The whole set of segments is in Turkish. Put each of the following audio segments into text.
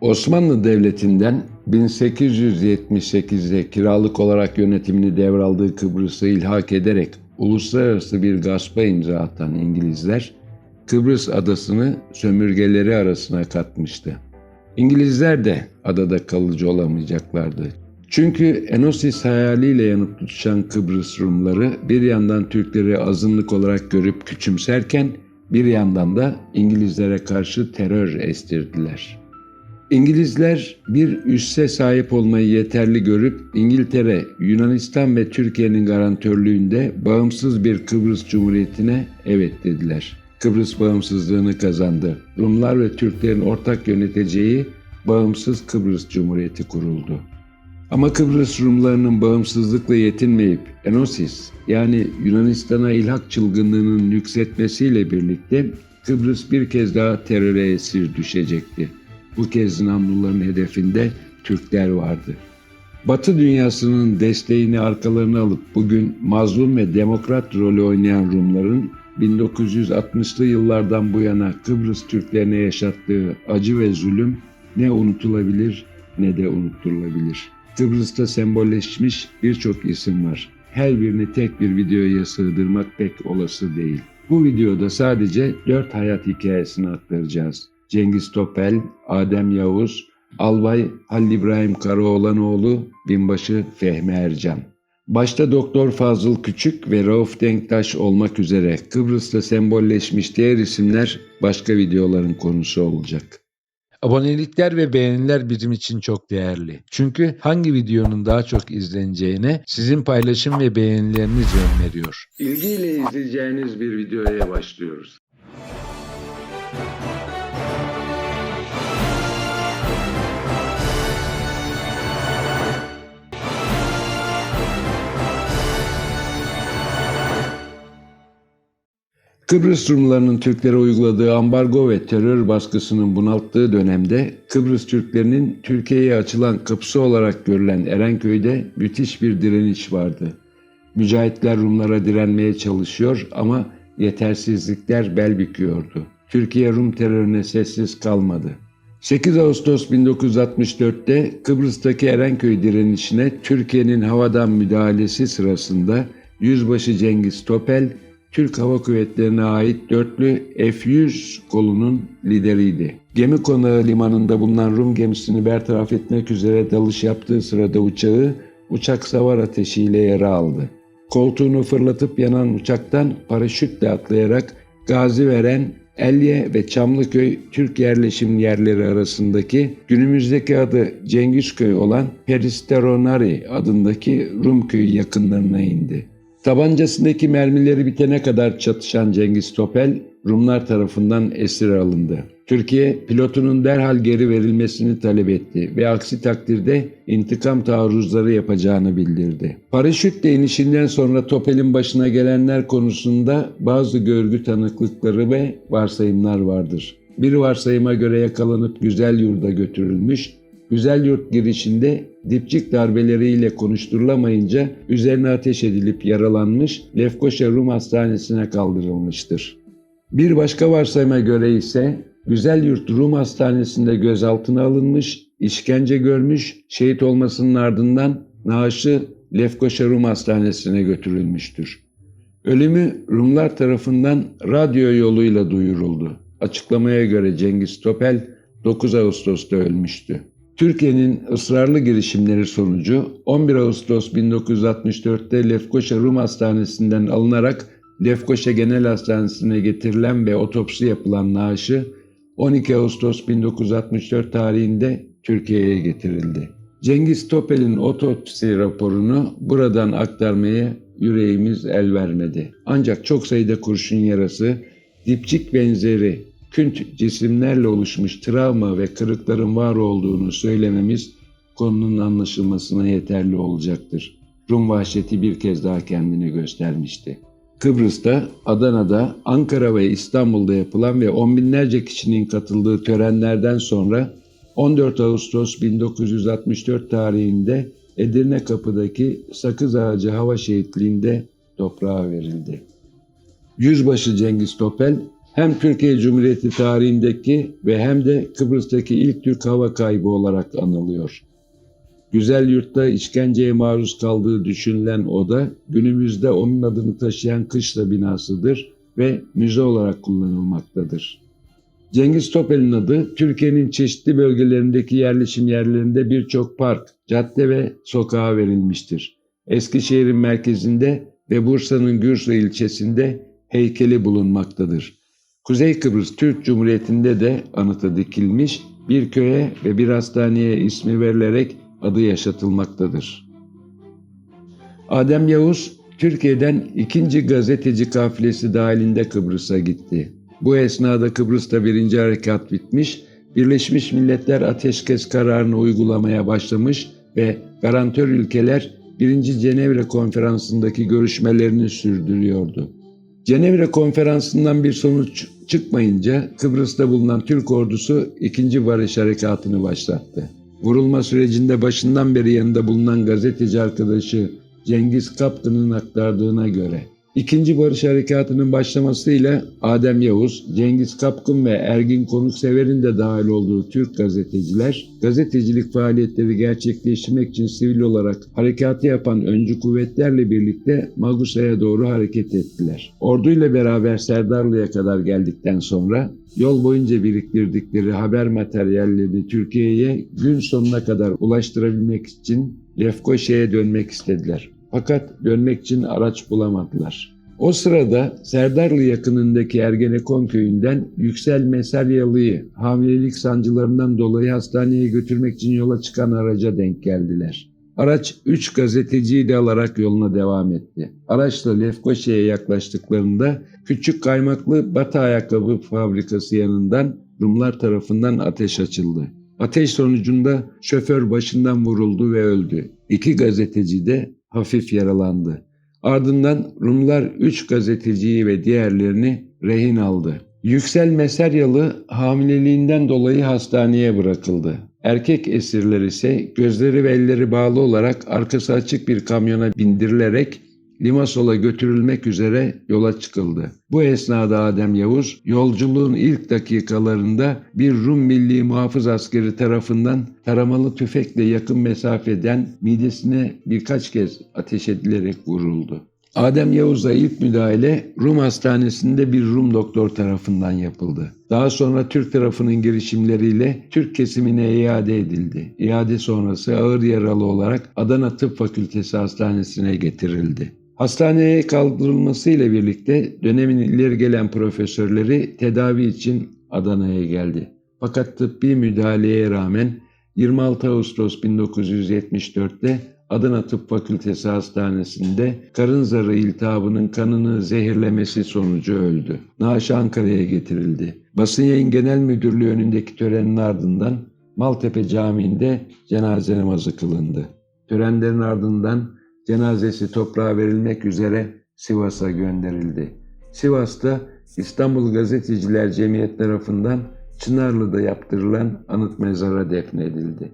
Osmanlı Devleti'nden 1878'de kiralık olarak yönetimini devraldığı Kıbrıs'ı ilhak ederek uluslararası bir gaspa imza atan İngilizler, Kıbrıs adasını sömürgeleri arasına katmıştı. İngilizler de adada kalıcı olamayacaklardı. Çünkü Enosis hayaliyle yanıp tutuşan Kıbrıs Rumları bir yandan Türkleri azınlık olarak görüp küçümserken bir yandan da İngilizlere karşı terör estirdiler. İngilizler bir üsse sahip olmayı yeterli görüp İngiltere, Yunanistan ve Türkiye'nin garantörlüğünde bağımsız bir Kıbrıs Cumhuriyeti'ne evet dediler. Kıbrıs bağımsızlığını kazandı. Rumlar ve Türklerin ortak yöneteceği bağımsız Kıbrıs Cumhuriyeti kuruldu. Ama Kıbrıs Rumlarının bağımsızlıkla yetinmeyip Enosis yani Yunanistan'a ilhak çılgınlığının yükseltmesiyle birlikte Kıbrıs bir kez daha teröre esir düşecekti. Bu kez Namluların hedefinde Türkler vardı. Batı dünyasının desteğini arkalarına alıp bugün mazlum ve demokrat rolü oynayan Rumların 1960'lı yıllardan bu yana Kıbrıs Türklerine yaşattığı acı ve zulüm ne unutulabilir ne de unutturulabilir. Kıbrıs'ta sembolleşmiş birçok isim var. Her birini tek bir videoya sığdırmak pek olası değil. Bu videoda sadece dört hayat hikayesini aktaracağız. Cengiz Topel, Adem Yavuz, Albay Halil İbrahim Karaoğlanoğlu, Binbaşı Fehmi Ercan. Başta Doktor Fazıl Küçük ve Rauf Denktaş olmak üzere Kıbrıs'ta sembolleşmiş diğer isimler başka videoların konusu olacak. Abonelikler ve beğeniler bizim için çok değerli. Çünkü hangi videonun daha çok izleneceğine sizin paylaşım ve beğenileriniz yön veriyor. İlgiyle izleyeceğiniz bir videoya başlıyoruz. Kıbrıs Rumlarının Türklere uyguladığı ambargo ve terör baskısının bunalttığı dönemde Kıbrıs Türklerinin Türkiye'ye açılan kapısı olarak görülen Erenköy'de müthiş bir direniş vardı. Mücahitler Rumlara direnmeye çalışıyor ama yetersizlikler bel büküyordu. Türkiye Rum terörüne sessiz kalmadı. 8 Ağustos 1964'te Kıbrıs'taki Erenköy direnişine Türkiye'nin havadan müdahalesi sırasında Yüzbaşı Cengiz Topel Türk Hava Kuvvetleri'ne ait dörtlü F-100 kolunun lideriydi. Gemi konağı limanında bulunan Rum gemisini bertaraf etmek üzere dalış yaptığı sırada uçağı uçak savar ateşiyle yara aldı. Koltuğunu fırlatıp yanan uçaktan paraşütle atlayarak gazi veren Elye ve Çamlıköy Türk yerleşim yerleri arasındaki günümüzdeki adı Cengizköy olan Peristeronari adındaki Rum köyü yakınlarına indi. Tabancasındaki mermileri bitene kadar çatışan Cengiz Topel Rumlar tarafından esir alındı. Türkiye pilotunun derhal geri verilmesini talep etti ve aksi takdirde intikam taarruzları yapacağını bildirdi. Paraşütle inişinden sonra Topel'in başına gelenler konusunda bazı görgü tanıklıkları ve varsayımlar vardır. Bir varsayıma göre yakalanıp güzel yurda götürülmüş, Güzel yurt girişinde dipçik darbeleriyle konuşturulamayınca üzerine ateş edilip yaralanmış Lefkoşa Rum Hastanesi'ne kaldırılmıştır. Bir başka varsayıma göre ise Güzel Yurt Rum Hastanesi'nde gözaltına alınmış, işkence görmüş, şehit olmasının ardından naaşı Lefkoşa Rum Hastanesi'ne götürülmüştür. Ölümü Rumlar tarafından radyo yoluyla duyuruldu. Açıklamaya göre Cengiz Topel 9 Ağustos'ta ölmüştü. Türkiye'nin ısrarlı girişimleri sonucu 11 Ağustos 1964'te Lefkoşa Rum Hastanesi'nden alınarak Lefkoşa Genel Hastanesi'ne getirilen ve otopsi yapılan naaşı 12 Ağustos 1964 tarihinde Türkiye'ye getirildi. Cengiz Topel'in otopsi raporunu buradan aktarmaya yüreğimiz el vermedi. Ancak çok sayıda kurşun yarası, dipçik benzeri künt cisimlerle oluşmuş travma ve kırıkların var olduğunu söylememiz konunun anlaşılmasına yeterli olacaktır. Rum vahşeti bir kez daha kendini göstermişti. Kıbrıs'ta, Adana'da, Ankara ve İstanbul'da yapılan ve on binlerce kişinin katıldığı törenlerden sonra 14 Ağustos 1964 tarihinde Edirne Kapı'daki Sakız Ağacı Hava Şehitliği'nde toprağa verildi. Yüzbaşı Cengiz Topel Hem Türkiye Cumhuriyeti tarihindeki ve hem de Kıbrıs'taki ilk Türk hava kaybı olarak anılıyor. Güzel yurtta işkenceye maruz kaldığı düşünülen oda günümüzde onun adını taşıyan kışla binasıdır ve müze olarak kullanılmaktadır. Cengiz Topel'in adı Türkiye'nin çeşitli bölgelerindeki yerleşim yerlerinde birçok park, cadde ve sokağa verilmiştir. Eskişehir'in merkezinde ve Bursa'nın Gürsu ilçesinde heykeli bulunmaktadır. Kuzey Kıbrıs Türk Cumhuriyeti'nde de anıtı dikilmiş, bir köye ve bir hastaneye ismi verilerek adı yaşatılmaktadır. Adem Yavuz, Türkiye'den ikinci gazeteci kafilesi dahilinde Kıbrıs'a gitti. Bu esnada Kıbrıs'ta birinci harekat bitmiş, Birleşmiş Milletler ateşkes kararını uygulamaya başlamış ve garantör ülkeler 1. Cenevre Konferansı'ndaki görüşmelerini sürdürüyordu. Cenevre Konferansı'ndan bir sonuç çıkmayınca Kıbrıs'ta bulunan Türk ordusu ikinci barış harekatını başlattı. Vurulma sürecinde başından beri yanında bulunan gazeteci arkadaşı Cengiz Kaptan'ın aktardığına göre İkinci Barış Harekatı'nın başlamasıyla Adem Yavuz, Cengiz Kapkın ve Ergin Konuksever'in de dahil olduğu Türk gazeteciler, gazetecilik faaliyetleri gerçekleştirmek için sivil olarak harekatı yapan öncü kuvvetlerle birlikte Magusa'ya doğru hareket ettiler. Orduyla beraber Serdarlı'ya kadar geldikten sonra yol boyunca biriktirdikleri haber materyallerini Türkiye'ye gün sonuna kadar ulaştırabilmek için Lefkoşa'ya dönmek istediler. Fakat dönmek için araç bulamadılar. O sırada Serdarlı yakınındaki Ergenekon köyünden Yüksel Mesalyalı'yı hamilelik sancılarından dolayı hastaneye götürmek için yola çıkan araca denk geldiler. Araç 3 gazeteciyi de alarak yoluna devam etti. Araçla Lefkoşa'ya yaklaştıklarında küçük kaymaklı Batı ayakkabı fabrikası yanından Rumlar tarafından ateş açıldı. Ateş sonucunda şoför başından vuruldu ve öldü. İki gazeteci de hafif yaralandı. Ardından Rumlar üç gazeteciyi ve diğerlerini rehin aldı. Yüksel Meseryalı hamileliğinden dolayı hastaneye bırakıldı. Erkek esirler ise gözleri ve elleri bağlı olarak arkası açık bir kamyona bindirilerek Limasol'a götürülmek üzere yola çıkıldı. Bu esnada Adem Yavuz yolculuğun ilk dakikalarında bir Rum Milli Muhafız askeri tarafından taramalı tüfekle yakın mesafeden midesine birkaç kez ateş edilerek vuruldu. Adem Yavuz'a ilk müdahale Rum hastanesinde bir Rum doktor tarafından yapıldı. Daha sonra Türk tarafının girişimleriyle Türk kesimine iade edildi. İade sonrası ağır yaralı olarak Adana Tıp Fakültesi Hastanesi'ne getirildi. Hastaneye kaldırılmasıyla birlikte dönemin ileri gelen profesörleri tedavi için Adana'ya geldi. Fakat tıbbi müdahaleye rağmen 26 Ağustos 1974'te Adana Tıp Fakültesi Hastanesi'nde karın zarı iltihabının kanını zehirlemesi sonucu öldü. Naaşı Ankara'ya getirildi. Basın Yayın Genel Müdürlüğü önündeki törenin ardından Maltepe Camii'nde cenaze namazı kılındı. Törenlerin ardından cenazesi toprağa verilmek üzere Sivas'a gönderildi. Sivas'ta İstanbul Gazeteciler Cemiyet tarafından Çınarlı'da yaptırılan anıt mezara defnedildi.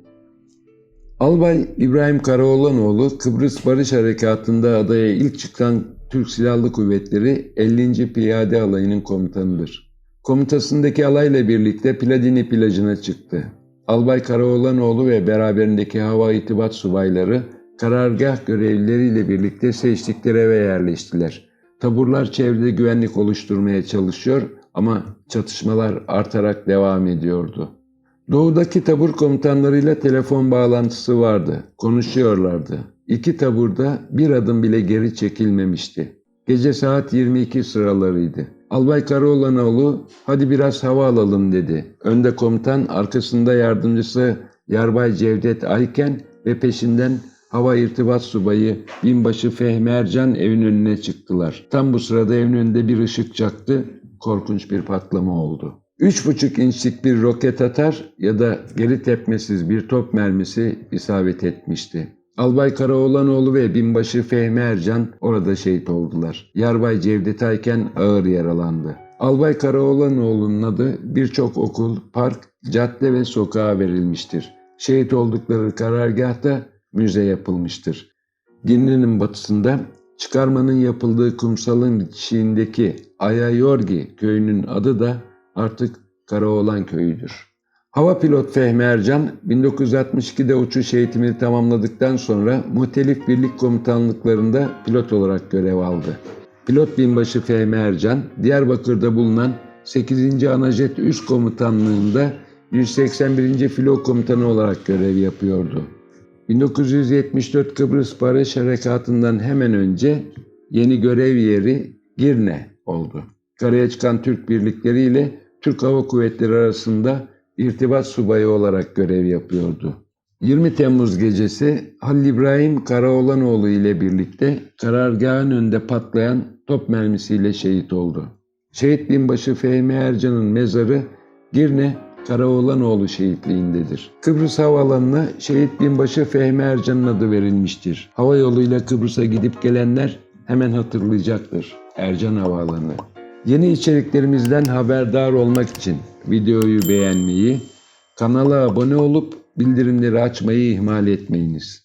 Albay İbrahim Karaoğlanoğlu Kıbrıs Barış Harekatı'nda adaya ilk çıkan Türk Silahlı Kuvvetleri 50. Piyade Alayı'nın komutanıdır. Komutasındaki alayla birlikte Pladini plajına çıktı. Albay Karaoğlanoğlu ve beraberindeki hava itibat subayları karargah görevlileriyle birlikte seçtikleri eve yerleştiler. Taburlar çevrede güvenlik oluşturmaya çalışıyor ama çatışmalar artarak devam ediyordu. Doğudaki tabur komutanlarıyla telefon bağlantısı vardı. Konuşuyorlardı. İki taburda bir adım bile geri çekilmemişti. Gece saat 22 sıralarıydı. Albay Karaoğlanoğlu hadi biraz hava alalım dedi. Önde komutan arkasında yardımcısı Yarbay Cevdet Ayken ve peşinden hava irtibat subayı binbaşı Fehmi Ercan evin önüne çıktılar. Tam bu sırada evin önünde bir ışık çaktı. Korkunç bir patlama oldu. 3,5 inçlik bir roket atar ya da geri tepmesiz bir top mermisi isabet etmişti. Albay Karaoğlanoğlu ve binbaşı Fehmi Ercan orada şehit oldular. Yarbay Cevdet Ayken ağır yaralandı. Albay Karaoğlanoğlu'nun adı birçok okul, park, cadde ve sokağa verilmiştir. Şehit oldukları karargahta müze yapılmıştır. Girne'nin batısında Çıkarmanın yapıldığı kumsalın bitişiğindeki Ayayorgi köyünün adı da artık Karaoğlan köyüdür. Hava pilot Fehmi Ercan 1962'de uçuş eğitimini tamamladıktan sonra muhtelif birlik komutanlıklarında pilot olarak görev aldı. Pilot binbaşı Fehmi Ercan, Diyarbakır'da bulunan 8. Anajet Üst Komutanlığı'nda 181. Filo Komutanı olarak görev yapıyordu. 1974 Kıbrıs Barış Harekatı'ndan hemen önce yeni görev yeri Girne oldu. Karaya çıkan Türk birlikleriyle Türk Hava Kuvvetleri arasında irtibat subayı olarak görev yapıyordu. 20 Temmuz gecesi Halil İbrahim Karaoğlanoğlu ile birlikte karargahın önünde patlayan top mermisiyle şehit oldu. Şehit binbaşı Fehmi Ercan'ın mezarı Girne Karaoğlanoğlu şehitliğindedir. Kıbrıs Havaalanı'na şehit binbaşı Fehmi Ercan'ın adı verilmiştir. Hava yoluyla Kıbrıs'a gidip gelenler hemen hatırlayacaktır. Ercan Havaalanı. Yeni içeriklerimizden haberdar olmak için videoyu beğenmeyi, kanala abone olup bildirimleri açmayı ihmal etmeyiniz.